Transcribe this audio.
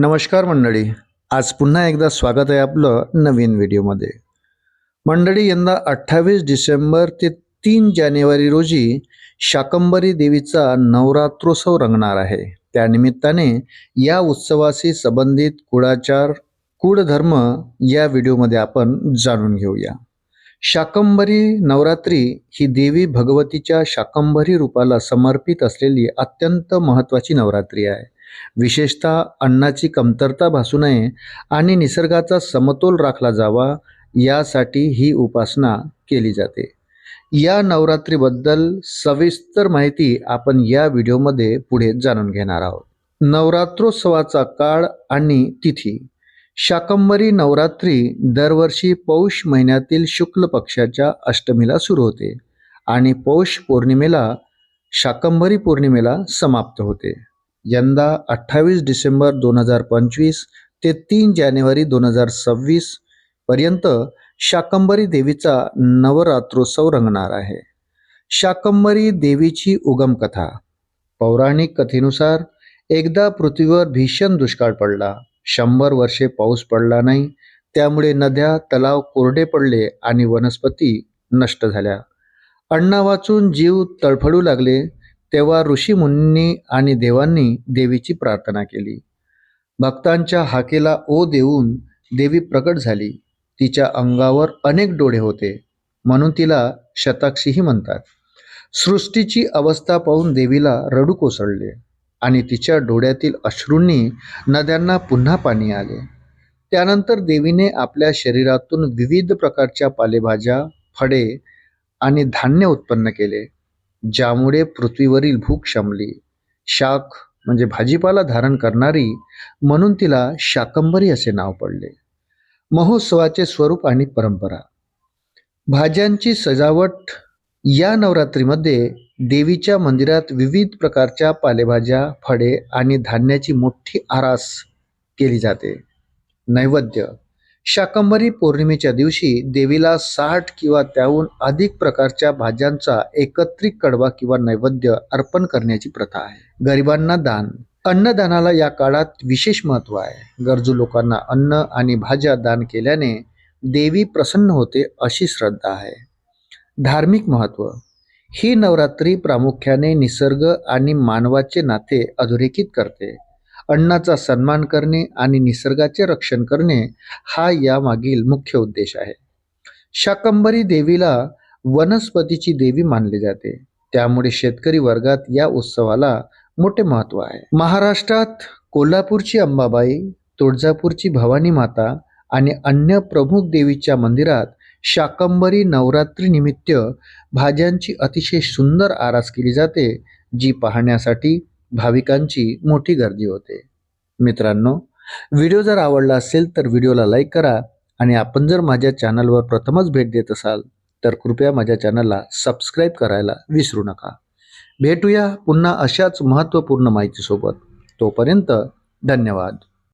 नमस्कार मंडळी. आज पुन्हा एकदा स्वागत आहे आपलं नवीन व्हिडिओमध्ये. मंडळी यंदा अठ्ठावीस डिसेंबर ते तीन जानेवारी रोजी शाकंबरी देवीचा नवरात्रोत्सव रंगणार आहे. त्यानिमित्ताने या उत्सवाशी संबंधित कुळाचार कुळधर्म या व्हिडिओमध्ये आपण जाणून घेऊया. शाकंबरी नवरात्री ही देवी भगवतीच्या शाकंबरी रूपाला समर्पित असलेली अत्यंत महत्त्वाची नवरात्री आहे. विशेषतः अन्नाची कमतरता भासू नये आणि निसर्गाचा समतोल राखला जावा यासाठी ही उपासना केली जाते. या नवरात्रीबद्दल सविस्तर माहिती आपण या व्हिडिओमध्ये पुढे जाणून घेणार आहोत. नवरात्रोत्सवाचा काळ आणि तिथी. शाकंबरी नवरात्री दरवर्षी पौष महिन्यातील शुक्ल पक्षाच्या अष्टमीला सुरू होते आणि पौष पौर्णिमेला शाकंबरी पौर्णिमेला समाप्त होते. यंदा अठ्ठावीस डिसेंबर दोन हजार पंचवीस ते तीन जानेवारी दोन हजार सव्वीस पर्यंत शाकंबरी देवीचा नवरात्रोत्सव रंगणार आहे. शाकंबरी देवीची उगम कथा. पौराणिक कथेनुसार एकदा पृथ्वीवर भीषण दुष्काळ पडला. शंभर वर्षे पाऊस पडला नाही. त्यामुळे नद्या तलाव कोरडे पडले आणि वनस्पती नष्ट झाल्या. अण्णा वाचून जीव तळफडू लागले तेव्हा ऋषीमुनींनी आणि देवांनी देवीची प्रार्थना केली. भक्तांच्या हाकेला ओ देऊन देवी प्रकट झाली. तिच्या अंगावर अनेक डोळे होते म्हणून तिला शताक्षीही म्हणतात. सृष्टीची अवस्था पाहून देवीला रडू कोसळले. आणि तिच्या डोळ्यातील अश्रूंनी नद्यांना पुन्हा पाणी आले. त्यानंतर देवीने आपल्या शरीरातून विविध प्रकारच्या पालेभाज्या फळे आणि धान्य उत्पन्न केले ज्यामुळे पृथ्वीवरील भूक शमली. शाक म्हणजे भाजीपाला धारण करणारी म्हणून तिला शाकंबरी असे नाव पडले. महोत्सवाचे स्वरूप आणि परंपरा. भाज्यांची सजावट या नवरात्रीमध्ये देवीच्या मंदिरात विविध प्रकारच्या पालेभाज्या फळे आणि धान्याची मोठी आरास केली जाते. नैवेद्य. शाकंबरी पौर्णिमेच्या दिवशी देवीला साठ किंवा त्याहून अधिक प्रकारच्या भाज्यांचा एकत्रित कडवा किंवा नैवेद्य अर्पण करण्याची प्रथा आहे. गरिबांना दान. अन्नदानाला या काळात विशेष महत्त्व आहे. गरजू लोकांना अन्न आणि भाज्या दान केल्याने देवी प्रसन्न होते अशी श्रद्धा आहे. धार्मिक महत्त्व. ही नवरात्री प्रामुख्याने निसर्ग आणि मानवाचे नाते अधोरेखित करते. अन्नाचा सन्मान करणे आणि निसर्गाचे रक्षण करणे हा यामागील मुख्य उद्देश आहे. शाकंबरी देवीला वनस्पतीची देवी मानली जाते. त्यामुळे शेतकरी वर्गात या उत्सवाला मोठे महत्त्व आहे. महाराष्ट्रात कोल्हापूरची अंबाबाई तुळजापूरची भवानी माता आणि अन्य प्रमुख देवीच्या मंदिरात शाकंबरी नवरात्रीनिमित्त भाज्यांची अतिशय सुंदर आरास केली जाते जी पाहण्यासाठी भाविकांची मोठी गर्दी होते. मित्रांनो व्हिडिओ जर आवडला असेल तर व्हिडिओला लाईक करा आणि आपण जर माझ्या चॅनलवर प्रथमच भेट देत असाल तर कृपया माझ्या चॅनलला सबस्क्राईब करायला विसरू नका. भेटूया पुन्हा अशाच महत्त्वपूर्ण माहितीसोबत. तोपर्यंत धन्यवाद.